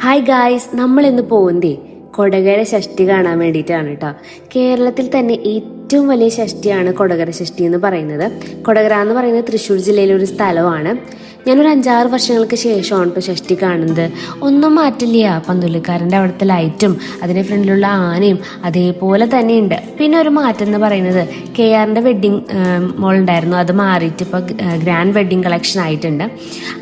Hi guys നമ്മൾ ഇന്ന് പോകുന്നതേ കൊടകര ഷഷ്ടി കാണാൻ വേണ്ടിയിട്ടാണ് കേട്ടോ കേരളത്തിൽ തന്നെ ഏറ്റവും വലിയ ഷഷ്ടിയാണ് കൊടകര ഷഷ്ടി എന്ന് പറയുന്നത്. കൊടകര എന്ന് പറയുന്നത് തൃശ്ശൂർ ജില്ലയിലെ ഒരു സ്ഥലമാണ്. ഞാനൊരു അഞ്ചാറ് വർഷങ്ങൾക്ക് ശേഷമാണ് കേട്ടോ ഷഷ്ടി കാണുന്നത്. ഒന്നും മാറ്റില്ല. പന്തുള്ളിക്കാരന്റെ അവിടുത്തെ ലൈറ്റും അതിന്റെ ഫ്രണ്ടിലുള്ള ആനയും അതേപോലെ തന്നെയുണ്ട്. പിന്നെ ഒരു മാറ്റം എന്ന് പറയുന്നത് കെ ആറിന്റെ വെഡ്ഡിങ് മോൾ ഉണ്ടായിരുന്നു അത് മാറിയിട്ട് ഇപ്പോൾ ഗ്രാൻഡ് വെഡ്ഡിങ് കളക്ഷൻ ആയിട്ടുണ്ട്.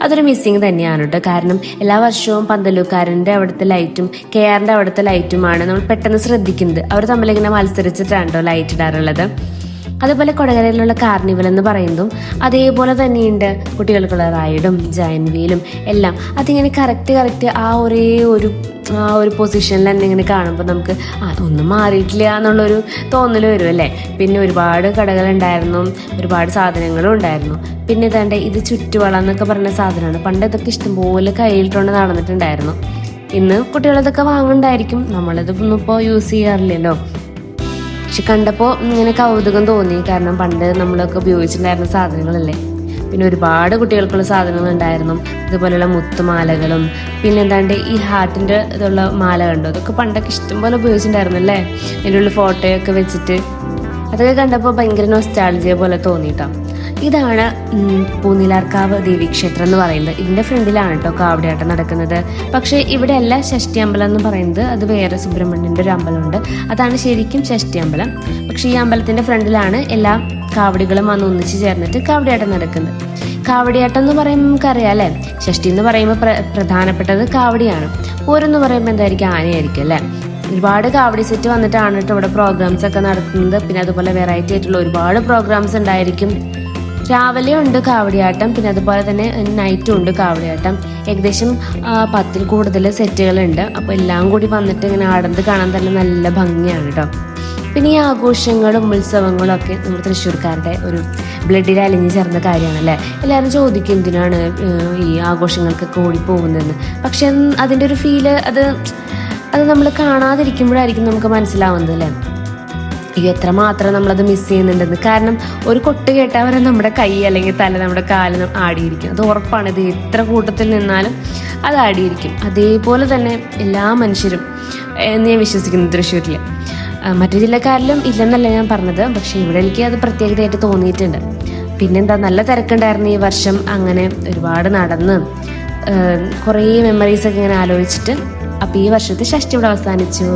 അതൊരു മിസ്സിങ് തന്നെയാണ് കേട്ടോ കാരണം എല്ലാ വർഷവും പന്തലൂക്കാരന്റെ അവിടുത്തെ ലൈറ്റും കെ ആറിന്റെ അവിടുത്തെ ലൈറ്റുമാണ് നമ്മൾ പെട്ടെന്ന് ശ്രദ്ധിക്കുന്നത്. അവർ തമ്മിലിങ്ങനെ മത്സരിച്ചിട്ടാണ് കേട്ടോ ലൈറ്റ് ഇടാറുള്ളത്. അതുപോലെ കൊടകരയിലുള്ള കാർണിവൽ എന്ന് പറയുന്നതും അതേപോലെ തന്നെയുണ്ട്. കുട്ടികൾക്കുള്ള റൈഡും ജയൻ വീലും എല്ലാം. അതിങ്ങനെ കറക്റ്റ് കറക്റ്റ് ആ ഒരേ ഒരു ആ ഒരു പൊസിഷനിൽ തന്നെ ഇങ്ങനെ കാണുമ്പോൾ നമുക്ക് ആ ഒന്നും മാറിയിട്ടില്ല എന്നുള്ളൊരു തോന്നൽ വരും അല്ലേ? പിന്നെ ഒരുപാട് കടകളുണ്ടായിരുന്നു ഒരുപാട് സാധനങ്ങളും ഉണ്ടായിരുന്നു. പിന്നെ ഇതാണ്ട് ഇത് ചുറ്റുവള എന്നൊക്കെ പറഞ്ഞ സാധനമാണ്. പണ്ട് ഇതൊക്കെ ഇഷ്ടംപോലെ കയ്യിലിട്ടുകൊണ്ട് നടന്നിട്ടുണ്ടായിരുന്നു. ഇന്ന് കുട്ടികളിതൊക്കെ വാങ്ങണ്ടായിരിക്കും നമ്മളിതൊന്നും ഇപ്പോൾ യൂസ് ചെയ്യാറില്ലല്ലോ. പക്ഷെ കണ്ടപ്പോൾ ഇങ്ങനെ കൗതുകം തോന്നി. കാരണം പണ്ട് നമ്മളൊക്കെ ഉപയോഗിച്ചിട്ടുണ്ടായിരുന്ന സാധനങ്ങളല്ലേ? പിന്നെ ഒരുപാട് കുട്ടികൾക്കുള്ള സാധനങ്ങൾ ഉണ്ടായിരുന്നു ഇതുപോലെയുള്ള മുത്തുമാലകളും പിന്നെ എന്താണ്ട് ഈ ഹാർട്ടിന്റെ ഇതുള്ള മാല കണ്ടു? അതൊക്കെ പണ്ടൊക്കെ ഇഷ്ടംപോലെ ഉപയോഗിച്ചിട്ടുണ്ടായിരുന്നു അല്ലേ അതിന്റെ ഉള്ളിൽ ഫോട്ടോയൊക്കെ വെച്ചിട്ട്. അതൊക്കെ കണ്ടപ്പോൾ ഭയങ്കര നൊസ്റ്റാൾജിയ പോലെ തോന്നിയിട്ടോ ഇതാണ് പൂനിലാർക്കാവ് ദേവീക്ഷേത്രം എന്ന് പറയുന്നത്. ഇതിന്റെ ഫ്രണ്ടിലാണ് കേട്ടോ കാവടിയാട്ടം നടക്കുന്നത്. പക്ഷേ ഇവിടെ അല്ല ഷഷ്ടി അമ്പലം എന്ന് പറയുന്നത്. അത് വേറെ സുബ്രഹ്മണ്യന്റെ ഒരു അമ്പലമുണ്ട്. അതാണ് ശരിക്കും ഷഷ്ടി അമ്പലം പക്ഷേ ഈ അമ്പലത്തിന്റെ ഫ്രണ്ടിലാണ് എല്ലാ കാവടികളും വന്ന് ഒന്നിച്ച് ചേർന്നിട്ട് കാവടിയാട്ടം നടക്കുന്നത്. കാവടിയാട്ടം എന്ന് പറയുമ്പോൾ നമുക്കറിയാം അല്ലേ? ഷഷ്ടി എന്ന് പറയുമ്പോൾ പ്ര- പ്രധാനപ്പെട്ടത് കാവടിയാണ് ഓരോന്ന് പറയുമ്പോൾ എന്തായിരിക്കും? ആനയായിരിക്കും അല്ലേ? ഒരുപാട് കാവടി സെറ്റ് വന്നിട്ടാണ് കേട്ടോ ഇവിടെ പ്രോഗ്രാംസ് ഒക്കെ നടത്തുന്നത്. പിന്നെ അതുപോലെ വെറൈറ്റി ആയിട്ടുള്ള ഒരുപാട് പ്രോഗ്രാംസ് ഉണ്ടായിരിക്കും. രാവിലെ ഉണ്ട് കാവടിയാട്ടം പിന്നെ അതുപോലെ തന്നെ നൈറ്റും ഉണ്ട് കാവടിയാട്ടം. ഏകദേശം പത്തിൽ കൂടുതൽ സെറ്റുകളുണ്ട്. അപ്പോൾ എല്ലാം കൂടി വന്നിട്ട് ഇങ്ങനെ ആടുന്നത് കാണാൻ തന്നെ നല്ല ഭംഗിയാണ് കേട്ടോ പിന്നെ ഈ ആഘോഷങ്ങളും ഉത്സവങ്ങളും ഒക്കെ നമ്മുടെ തൃശ്ശൂർക്കാരുടെ ഒരു ബ്ലഡിൽ അലിഞ്ഞു ചേർന്ന കാര്യമാണല്ലേ? എല്ലാവരും ചോദിക്കും എന്തിനാണ് ഈ ആഘോഷങ്ങൾക്കൊക്കെ ഓടിപ്പോകുന്നതെന്ന്? പക്ഷെ അതിന്റെ ഒരു ഫീൽ അത് അത് നമ്മൾ കാണാതിരിക്കുമ്പോഴായിരിക്കും നമുക്ക് മനസ്സിലാവുന്നത് അല്ലേ? ഇത് എത്രമാത്രം നമ്മളത് മിസ് ചെയ്യുന്നുണ്ടെന്ന്. കാരണം ഒരു കൊട്ട് കേട്ടാൽ വരെ നമ്മുടെ കൈ അല്ലെങ്കിൽ തല നമ്മുടെ കാൽ ആടിയിരിക്കും. അത് ഉറപ്പാണ്. ഇത് എത്ര കൂട്ടത്തിൽ നിന്നാലും അത് ആടിയിരിക്കും. അതേപോലെ തന്നെ എല്ലാ മനുഷ്യരും എന്ന് ഞാൻ വിശ്വസിക്കുന്നു തൃശ്ശൂരിൽ മറ്റു ജില്ലക്കാരിലും ഇല്ലെന്നല്ല ഞാൻ പറഞ്ഞത്. പക്ഷെ ഇവിടെ എനിക്ക് അത് പ്രത്യേകതയായിട്ട് തോന്നിയിട്ടുണ്ട്. പിന്നെന്താ നല്ല തിരക്കുണ്ടായിരുന്നു ഈ വർഷം. അങ്ങനെ ഒരുപാട് നടന്ന് കുറേ മെമ്മറീസൊക്കെ ഇങ്ങനെ ആലോചിച്ചിട്ട്. അപ്പോൾ ഈ വർഷത്തെ ഷഷ്ടി ഇവിടെ അവസാനിച്ചു.